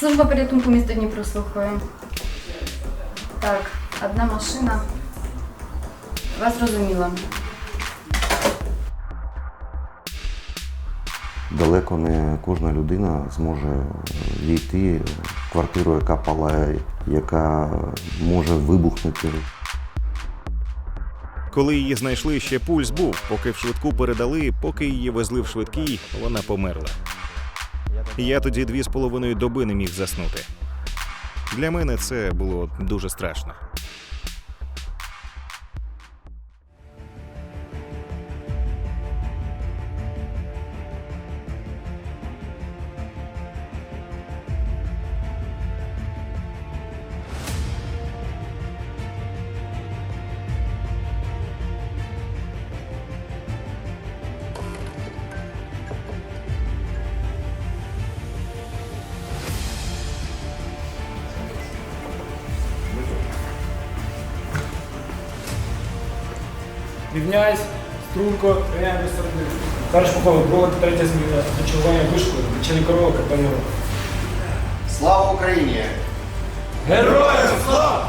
Служба порятунку міста Дніпро слухаю. Так, одна машина. Вас зрозуміла. Далеко не кожна людина зможе війти в квартиру, яка палає, яка може вибухнути. Коли її знайшли, ще пульс був. Поки в швидку передали, поки її везли в швидкій, вона померла. Я тоді дві з половиною доби не міг заснути. Для мене це було дуже страшно. Рівняйсь, струнко, до середини. Перш походу, проводити третя зміна. Зачарування вишку, вечері корова, капелюва. Слава Україні! Героям слава!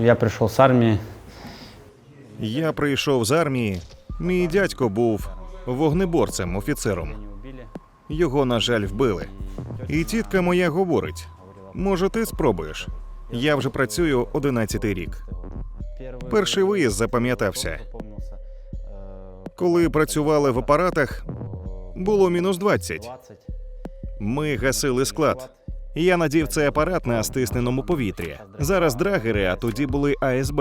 Я пришел с армии. Я прийшов з армії. Мій дядько був вогнеборцем, офіцером. Його, на жаль, вбили. І тітка моя говорить: може, ти спробуєш? Я вже працюю 11 рік. Перший виїзд запам'ятався. Коли працювали в апаратах, було мінус 20. Ми гасили склад. Я надів цей апарат на стисненому повітрі. Зараз драгери, а тоді були АСБ.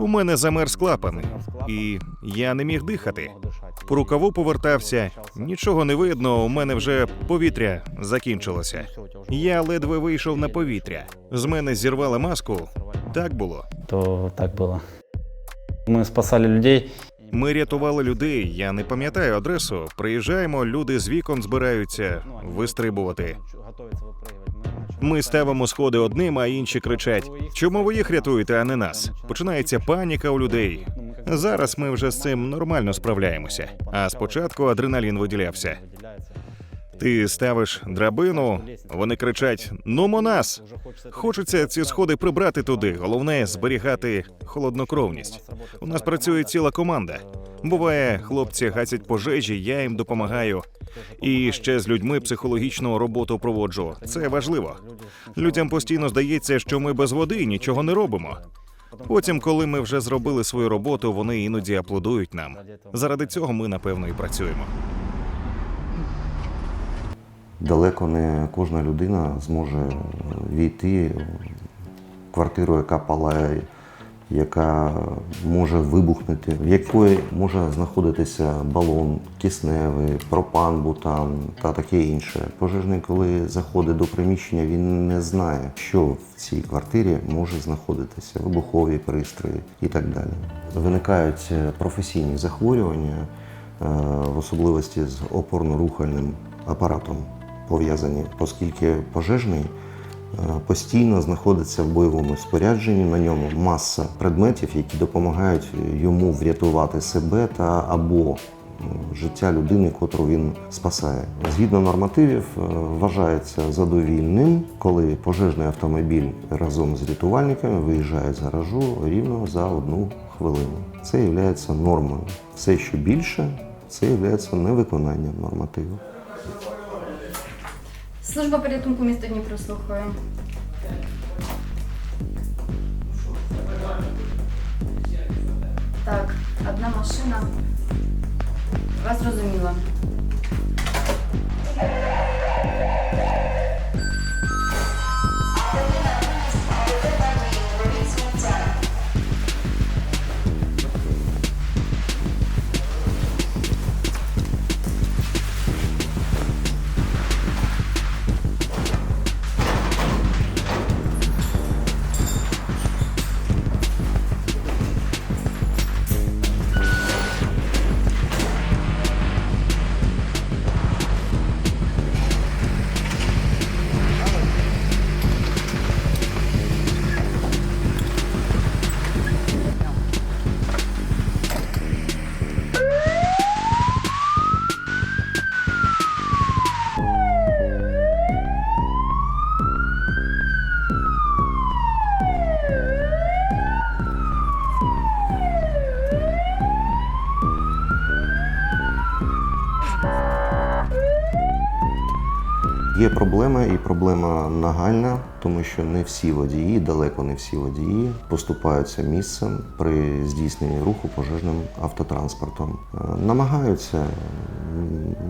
У мене замерз клапан, і я не міг дихати. По рукаву повертався, нічого не видно. У мене вже повітря закінчилося. Я ледве вийшов на повітря. З мене зірвали маску. Так було. То так было. Мы спасали людей. Ми рятували людей. Я не пам'ятаю адресу. Приїжджаємо, люди з вікон збираються вистрибувати. Ми ставимо сходи одним, а інші кричать: чому ви їх рятуєте, а не нас? Починається паніка у людей. Зараз ми вже з цим нормально справляємося. А спочатку адреналін виділявся. Ти ставиш драбину, вони кричать: Нумо нас! Хочеться ці сходи прибрати туди. Головне зберігати холоднокровність. У нас працює ціла команда. Буває, хлопці гасять пожежі, я їм допомагаю. І ще з людьми психологічну роботу проводжу. Це важливо. Людям постійно здається, що ми без води нічого не робимо. Потім, коли ми вже зробили свою роботу, вони іноді аплодують нам. Заради цього ми напевно і працюємо. Далеко не кожна людина зможе війти в квартиру, яка палає, яка може вибухнути, в якої може знаходитися балон кисневий, пропан, бутан та таке інше. Пожежний, коли заходить до приміщення, він не знає, що в цій квартирі може знаходитися, вибухові пристрої і так далі. Виникають професійні захворювання, е, в особливості з опорно-рухальним апаратом пов'язані, оскільки пожежний е, постійно знаходиться в бойовому спорядженні. На ньому маса предметів, які допомагають йому врятувати себе та або життя людини, котру він спасає. Згідно нормативів, е, вважається задовільним, коли пожежний автомобіль разом з рятувальниками виїжджає з гаражу рівно за одну хвилину. Це є нормою. Все, що більше, це є невиконанням нормативу. Служба порятунку міста Дніпро слухаю. Так, одна машина. Вас зрозуміла. Проблема і проблема нагальна, тому що не всі водії, далеко не всі водії поступаються місцем при здійсненні руху пожежним автотранспортом. Е, Намагаються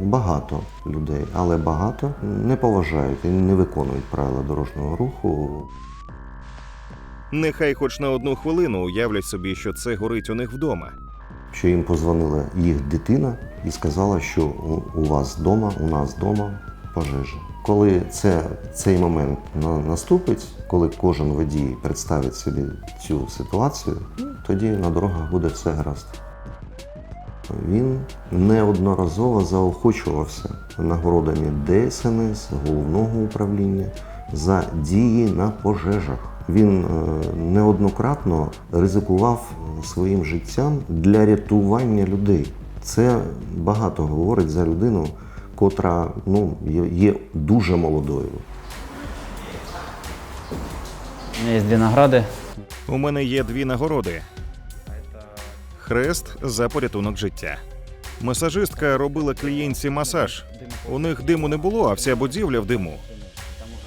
багато людей, але багато не поважають і не виконують правила дорожнього руху. Нехай хоч на одну хвилину уявлять собі, що це горить у них вдома. що їм позвонила їх дитина і сказала, що у, у вас вдома, у нас вдома пожежа. Коли це, цей момент наступить, коли кожен водій представить собі цю ситуацію, ну, тоді на дорогах буде все гаразд. Він неодноразово заохочувався нагородами ДСНС, головного управління за дії на пожежах. Він е, неоднократно ризикував своїм життям для рятування людей. Це багато говорить за людину, котра ну, є, є дуже молодою. У меня есть две награды. У мене є дві нагороди: хрест за порятунок життя. Масажистка робила клієнтці масаж. У них диму не було, а вся будівля в диму.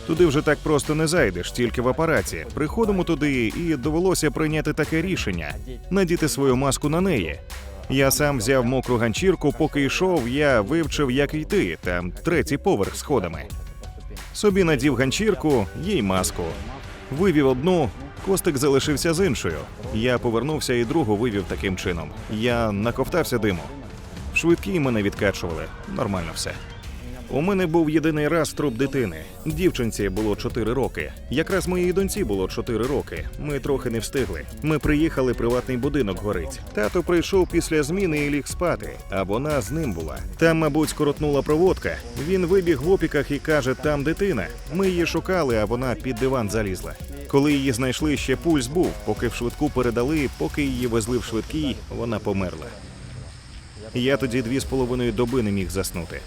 Туди вже так просто не зайдеш, тільки в апараті. Приходимо туди, і довелося прийняти таке рішення надіти свою маску на неї. Я сам взяв мокру ганчірку, поки йшов, я вивчив, як йти, там третій поверх сходами. Собі надів ганчірку, їй маску. Вивів одну, костик залишився з іншою. Я повернувся і другу вивів таким чином. Я наковтався диму. Швидкі мене відкачували. Нормально все. У мене був єдиний раз труп дитини. Дівчинці було 4 роки. Якраз моїй доньці було 4 роки. Ми трохи не встигли. Ми приїхали, приватний будинок горить. Тато прийшов після зміни і ліг спати, а вона з ним була. Там, мабуть, скоротнула проводка. Він вибіг в опіках і каже: там дитина. Ми її шукали, а вона під диван залізла. Коли її знайшли, ще пульс був. Поки в швидку передали, поки її везли в швидкій, вона померла. Я тоді дві з половиною доби не міг заснути.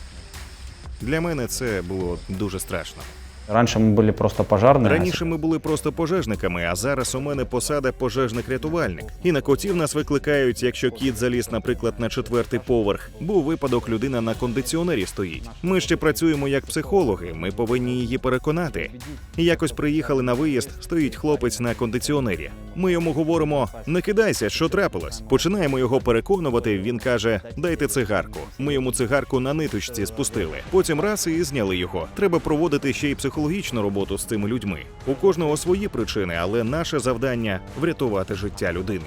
Для мене це було дуже страшно. Раньше мы были просто пожарные. а Раніше ми були просто пожежниками, а зараз у мене посада пожежник-рятувальник. І на котів нас викликають, якщо кіт заліз, наприклад, на четвертий поверх. Був випадок, людина на кондиціонері стоїть. Ми ще працюємо як психологи. Ми повинні її переконати. І Якось приїхали на виїзд, стоїть хлопець на кондиціонері. Ми йому говоримо: не кидайся, що трапилось. Починаємо його переконувати. Він каже: Дайте цигарку. Ми йому цигарку на ниточці спустили. Потім раз і зняли його. Треба проводити ще й психологічну роботу з цими людьми. У кожного свої причини, але наше завдання врятувати життя людини.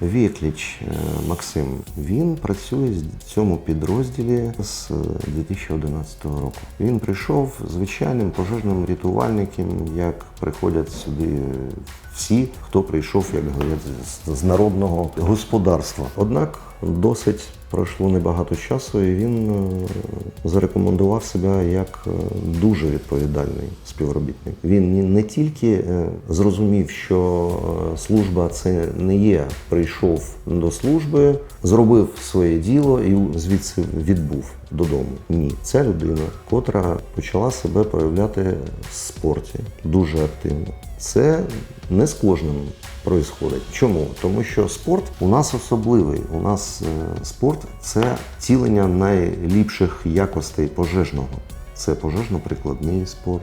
Вєкліч е, Максим, він працює в цьому підрозділі з е, 2011 року. Він прийшов звичайним пожежним рятувальником, як приходять сюди всі, хто прийшов, як говорять, з- народного господарства. Однак досить пройшло небагато часу, і він е, зарекомендував себе як е, дуже відповідальний співробітник. Він не тільки е, зрозумів, що служба це не є, прийшов до служби, зробив своє діло і звідси відбув додому. Ні, це людина, котра почала себе проявляти в спорті дуже активно. Це не з кожним происходить. Чому? Тому що спорт у нас особливий. У нас е, спорт це цілення найліпших якостей пожежного. Це пожежно-прикладний спорт,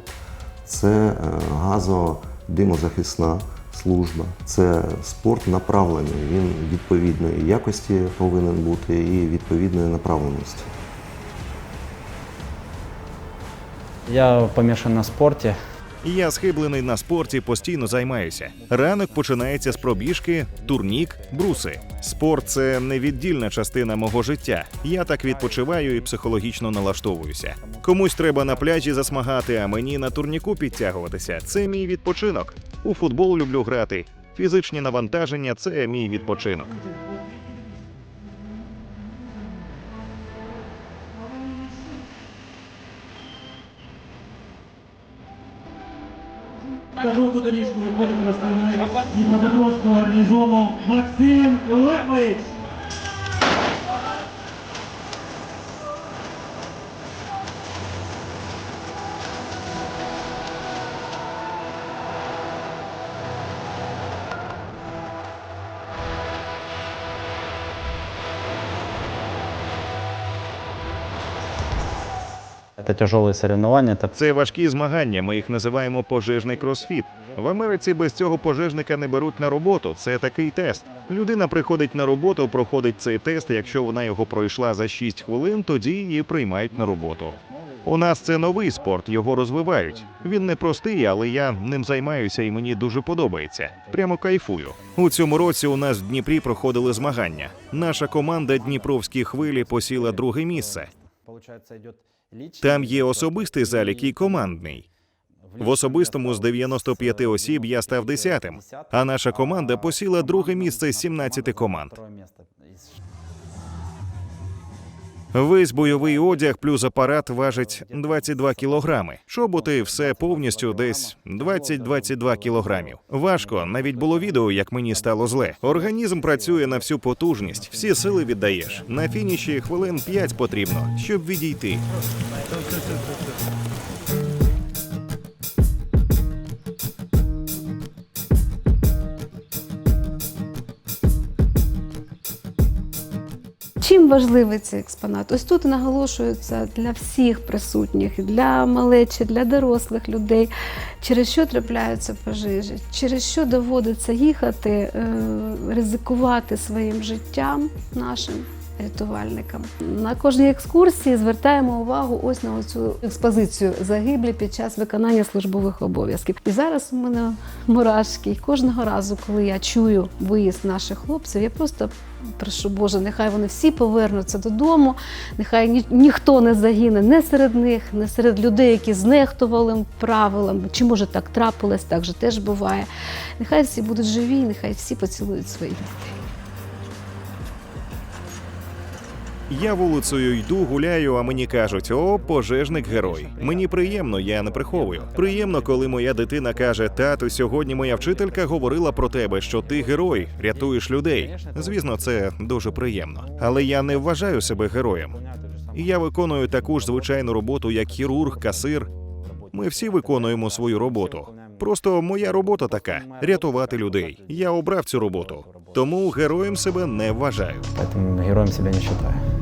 це е, газодимозахисна служба, це спорт направлений. Він відповідної якості повинен бути і відповідної направленості. Я помешан на спорте. Я схиблений на спорті, постійно займаюся. Ранок починається з пробіжки, турнік, бруси. Спорт це невіддільна частина мого життя. Я так відпочиваю і психологічно налаштовуюся. Комусь треба на пляжі засмагати, а мені на турніку підтягуватися. Це мій відпочинок. У футбол люблю грати. Фізичні навантаження це мій відпочинок. доріжку виходить представник Дніпропетровського гарнізону Максим Лемич. это тяжелые соревнования, это Це важкі змагання. Ми їх називаємо пожежний кросфіт. В Америці без цього пожежника не беруть на роботу. Це такий тест. Людина приходить на роботу, проходить цей тест. Якщо вона його пройшла за 6 хвилин, тоді її приймають на роботу. У нас це новий спорт, його розвивають. Він не простий, але я ним займаюся і мені дуже подобається. Прямо кайфую. У цьому році у нас в Дніпрі проходили змагання. Наша команда Дніпровські хвилі посіла друге місце. Там є особистий залік і командний. В особистому з 95 осіб я став 10-тим, а наша команда посіла друге місце з 17 команд. Весь бойовий одяг плюс апарат важить 22 кілограми. Шоботи все повністю десь 20-22 кілограмів. Важко, навіть було відео, як мені стало зле. Організм працює на всю потужність, всі сили віддаєш. На фініші хвилин 5 потрібно, щоб відійти. Чим важливий цей експонат? Ось тут наголошується для всіх присутніх, для малечі, для дорослих людей, через що трапляються пожежі, через що доводиться їхати, е, ризикувати своїм життям нашим рятувальникам. На кожній екскурсії звертаємо увагу ось на цю експозицію загиблі під час виконання службових обов'язків. І зараз у мене мурашки. І кожного разу, коли я чую виїзд наших хлопців, я просто прошу Боже, нехай вони всі повернуться додому, нехай ні, ніхто не загине не серед них, не серед людей, які знехтували правилам. Чи може так трапилось, так же теж буває. Нехай всі будуть живі, нехай всі поцілують своїх дітей. Я вулицею йду, гуляю, а мені кажуть: о, пожежник герой. Мені приємно, я не приховую. Приємно, коли моя дитина каже: тату, сьогодні моя вчителька говорила про тебе, що ти герой, рятуєш людей. Звісно, це дуже приємно. Але я не вважаю себе героєм. І я виконую таку ж звичайну роботу, як хірург, касир. Ми всі виконуємо свою роботу. Просто моя робота така рятувати людей. Я обрав цю роботу, тому героєм себе не вважаю. Поэтому героем себя не считаю.